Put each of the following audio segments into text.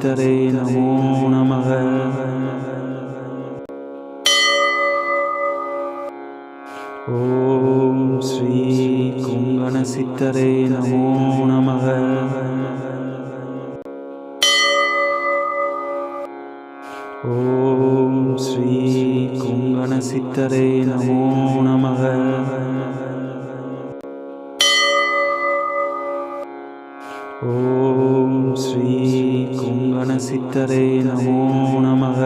சித்தரே நமோ நமக. ஓம் ஸ்ரீ குங்கண சித்தரே நமோ நமக. ஓம் ஸ்ரீ குங்கண சித்தரே நமோ நமக. சித்தரே நமோ நமக.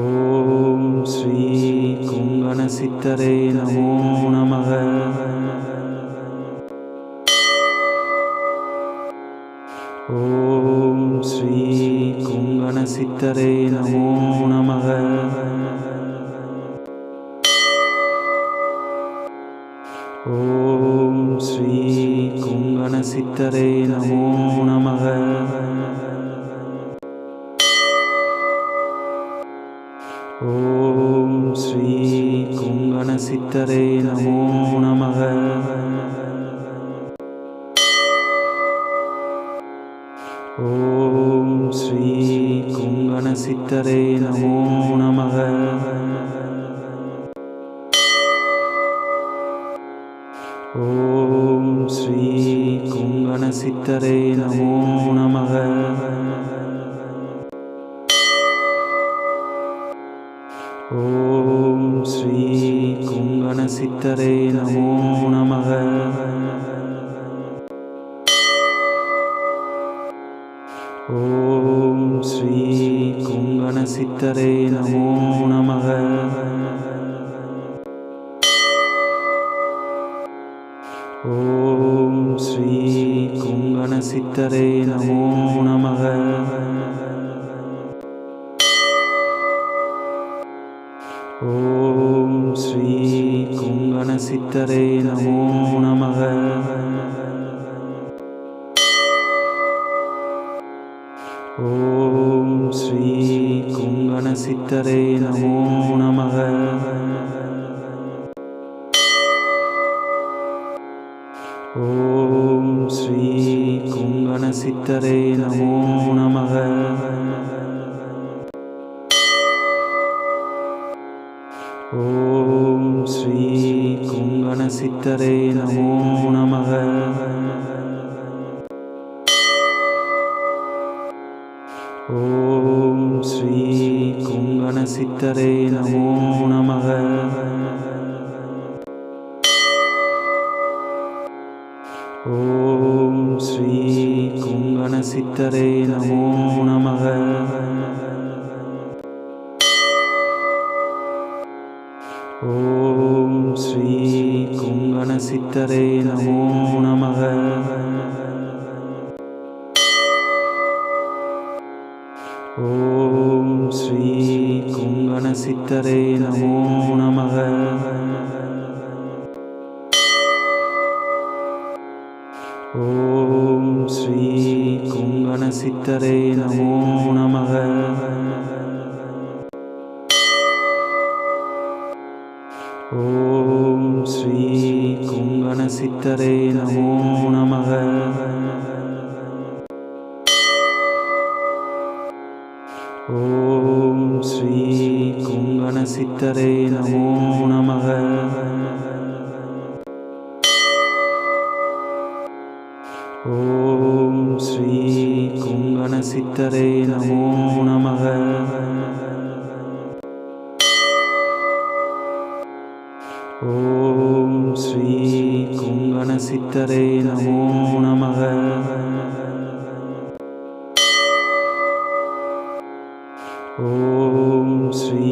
ஓம் ஸ்ரீ குங்கண சித்தரே நமோ நமக. ஓம் ஸ்ரீ குங்கண சித்தரே நமோ நமக. சித்தரே நமோ நமக ஓம் ஸ்ரீ குங்கண சித்தரை நமோ நமக ஓம் ஸ்ரீ குங்கண சித்தரை நமோ நமக ஓம் ஸ்ரீ சித்தரே நமோ நமக. ஓம் ஸ்ரீ குங்கண சித்தரே. ஓம் ஸ்ரீ குங்கண சித்தரே நமோ நமக. ஓம் ஸ்ரீ குங்கண சித்தரே नमो नमः ॐ श्री कुङ्गणसिद्धरे ஓம் ஸ்ரீ குங்கண சித்தரே நமோ நமக. ஓம் ஸ்ரீ குங்கண சித்தரே நமோ நமக. ஓம் ஸ்ரீ குங்கண சித்தரே குங்கண சித்தரே நமோ நமக. ஓம் ஸ்ரீ குங்கண சித்தரே ஓம் ஸ்ரீ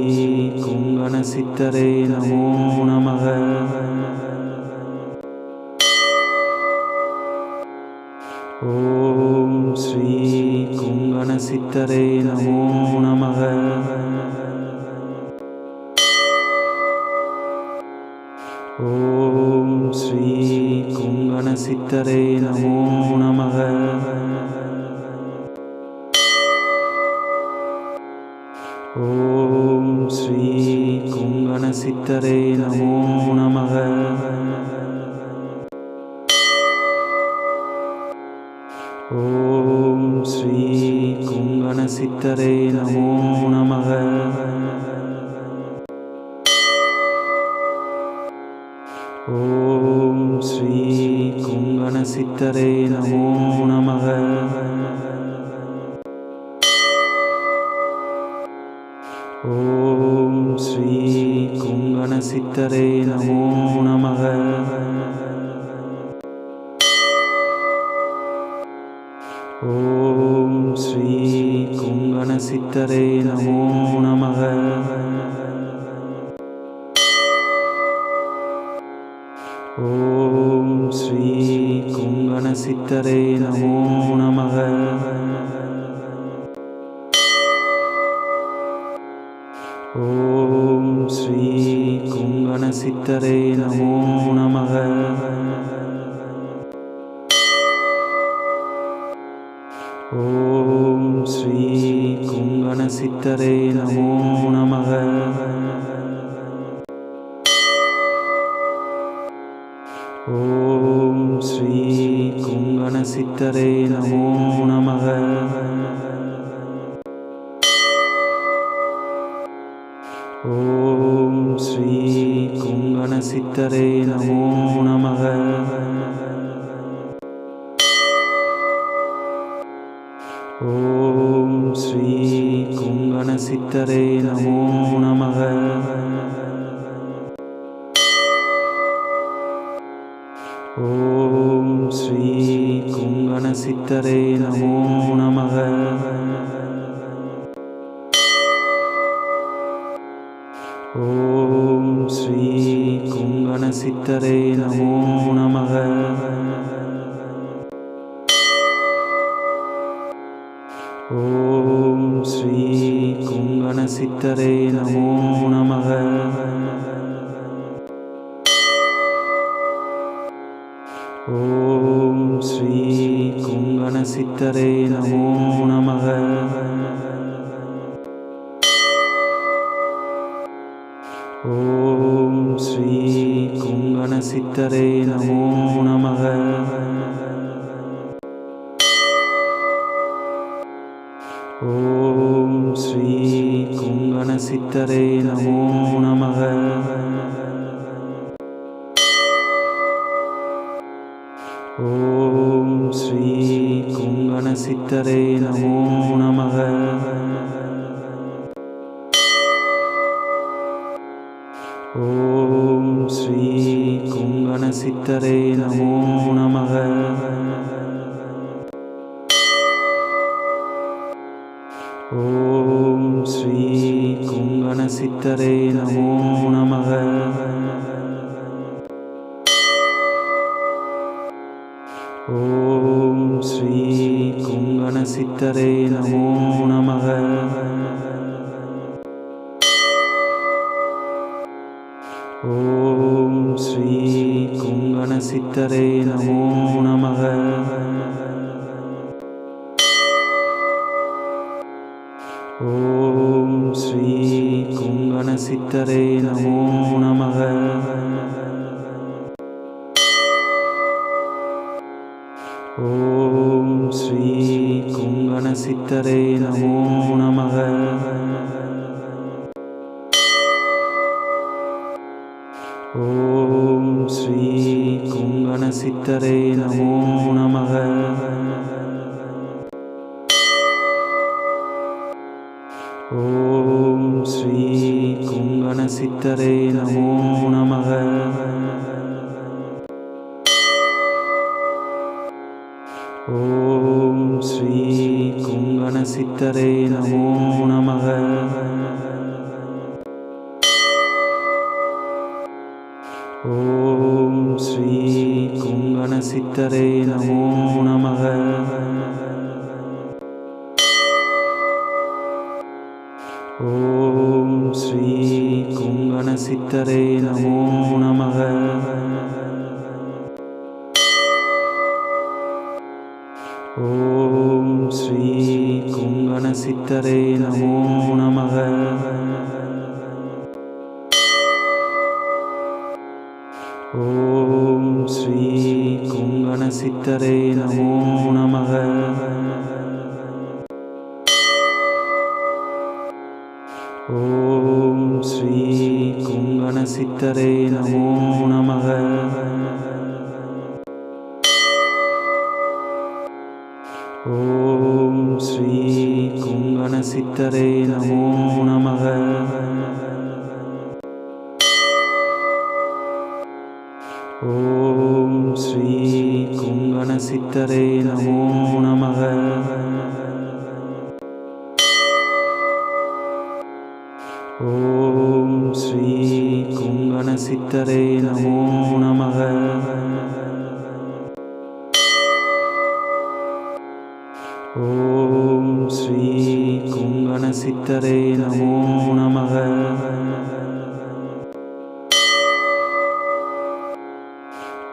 குங்கண சித்தரே நமோ நமக. ஓம் ஸ்ரீ குங்கண சித்தரே நமோ நமக. ஓம் ஸ்ரீ குங்கண சித்தரே ஓம் ஸ்ரீ குங்கண சித்தரே நமோ நமக. ஓம் ஸ்ரீ குங்கண சித்தரே சித்தரே நமோ நமக. ஓம் ஸ்ரீ குங்கண சித்தரே நமோ நமக. ஓம் ஸ்ரீ குங்கண சித்தரே நமோ சித்தரே நமோ நமக. ஓம் ஸ்ரீ குங்கண சித்தரை நமோ நமக. ஓம் ஸ்ரீ குங்கண சித்தரை சித்தரே நமோ நமக. ஓம் ஸ்ரீ குங்கண சித்தரே நமோ நமக. ஓம் ஸ்ரீ குங்கண சித்தரே சித்தரே நமோ நமக. ஓம் ஸ்ரீ குங்கண சித்தரே நமோ நமக. ஓம் ஸ்ரீ குங்கண சித்தரே சித்தரை நமோ நமக. ஓம் ஸ்ரீ குங்கண சித்தரை நமோ நமக. ஓம் ஸ்ரீ குங்கண சித்தரை சித்தரே நமோ நமக. ஓம் ஸ்ரீ குங்கண சித்தரே நமோ நமக. ஓம் ஸ்ரீ குங்கண சித்தரே சித்தரை நமோ நமக. ஓம் ஸ்ரீ குங்கண சித்தரை நமோ நமக. ஓம் ஸ்ரீ குங்கண சித்தரை சித்தரை நமோ நமக. ஓம் ஸ்ரீ குங்கண சித்தரை நமோ நமக. ஓம் ஸ்ரீ குங்கண சித்தரை நமோ நம சித்தரை நமோ நமக ஓம் ஸ்ரீ குங்கண சித்தரை நமோ நமக ஓம் ஸ்ரீ குங்கண சித்தரை நமோ நமக குங்கணசித்தரே நமோ நமக. ஓம் ஸ்ரீ குங்கண சித்தரை நமோ நமக. ஓம் ஸ்ரீ குங்கண சித்தரை நமோ நமக. குங்கணசித்தரே நமோ நமக.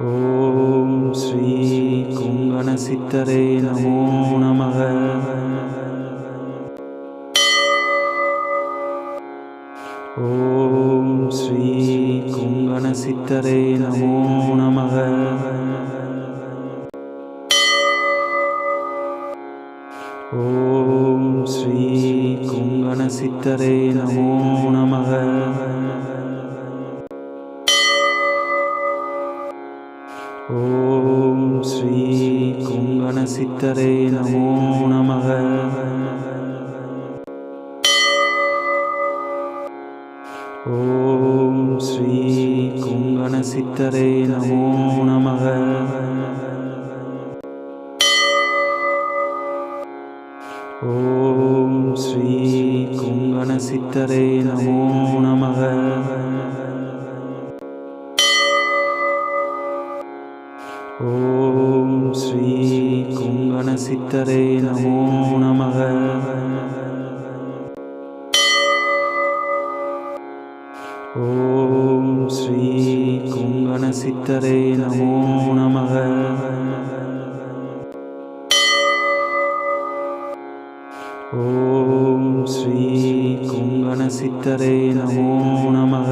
ஓம் ஸ்ரீ குங்கண சித்தரை நமோ நமக. ஓம் ஸ்ரீ குங்கண சித்தரை நமோ நமக. ஓம் ஸ்ரீ குங்கண சித்தரே நமோ நமக. ஓம் ஸ்ரீ குங்கண சித்தரே நமோ நமக. ஓம் ஸ்ரீ குங்கண சித்தரே ஓம் ஸ்ரீ குங்கண சித்தரே நமோ நமக. ஓம் ஸ்ரீ குங்கண சித்தரே சித்தரை நமோ நமக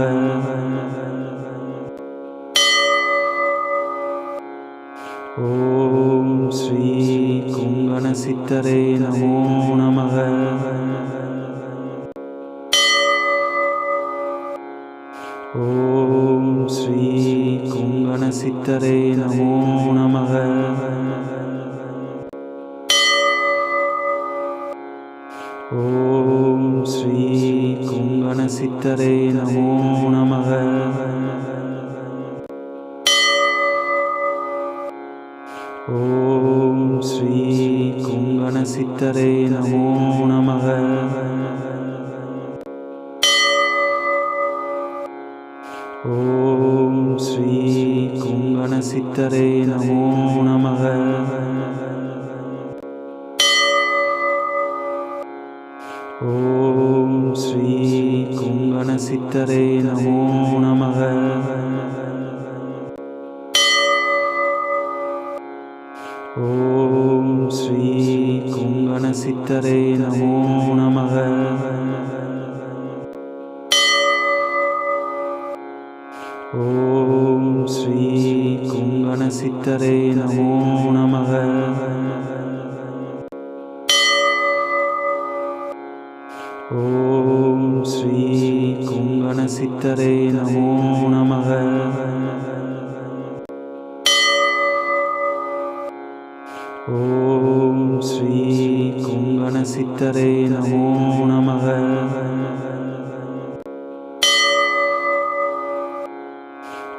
ஓம் ஸ்ரீ குங்கண சித்தரை நமோ நமக ஓம் ஸ்ரீ குங்கண சித்தரை ஓம் ஸ்ரீ குங்கண சித்தரே நமோ நமக. ஓம் ஸ்ரீ குங்கண சித்தரே குங்கணசித்தரே நமோ நமக. ஓம் ஸ்ரீ குங்கண சித்தரை நமோ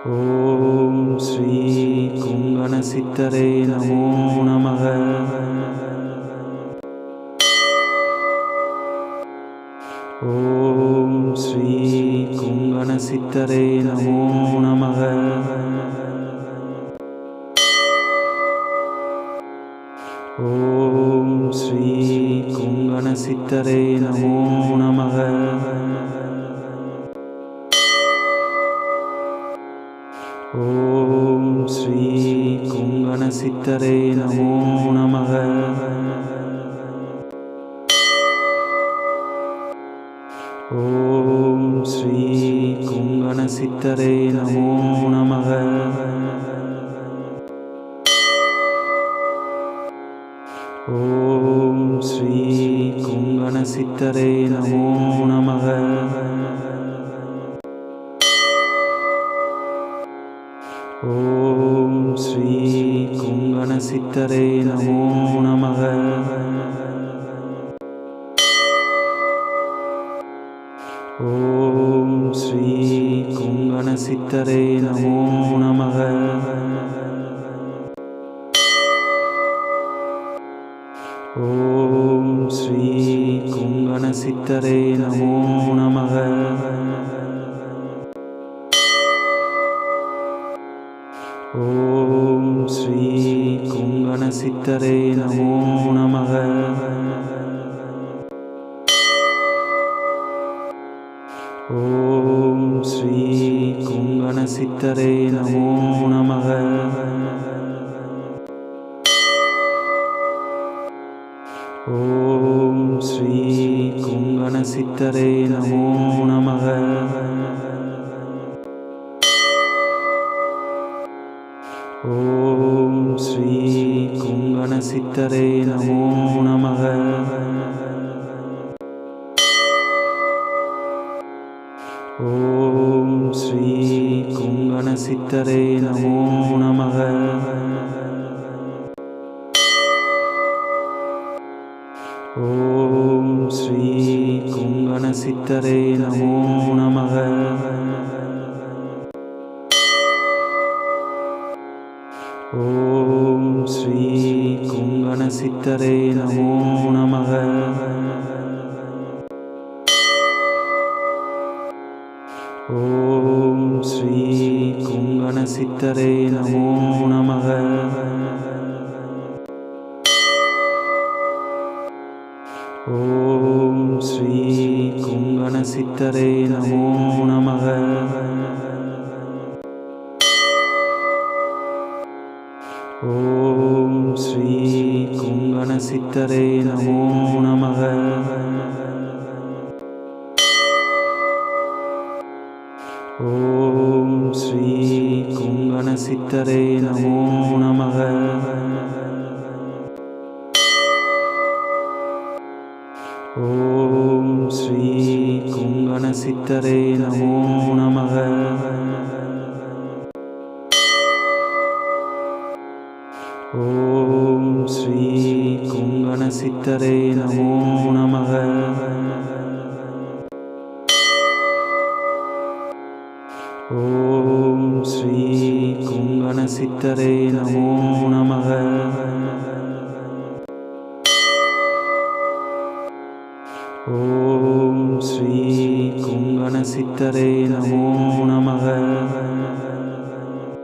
ஓம் ஸ்ரீ குங்கண சித்தரே நமோ நமக. ஓம் ஸ்ரீ குங்கண சித்தரே ஞான சித்தரே நமோ நமக. ஓம் ஸ்ரீ குங்கண சித்தரே நமோ நமக. ஓம் ஸ்ரீ குங்கண சித்தரே சித்தரே நமோ நமக. ஓம் ஸ்ரீ குங்கண சித்தரே நமோ நமக. ஓம் ஸ்ரீ குங்கண சித்தரே ஓம் ஸ்ரீ குங்கண சித்தரே நமோ நமக. ஓம் ஸ்ரீ குங்கண சித்தரே நமோ நமக. ஓம் ஸ்ரீ குங்கண சித்தரே சித்தரே நமோ நமக. ஓம் ஸ்ரீ குங்கண சித்தரே நமோ நமக. ஓம் ஸ்ரீ குங்கண சித்தரே நமோ சித்தரே நமோ நமக. ஓம் ஸ்ரீ குங்கண சித்தரே நமோ நமக. ஓம் ஸ்ரீ குங்கண சித்தரே குங்கண சித்தரே நமோ நமக. ஓம் ஸ்ரீ குங்கண சித்தரே நமோ நமக. ஓம் ஸ்ரீ குங்கண சித்தரே Monterrey.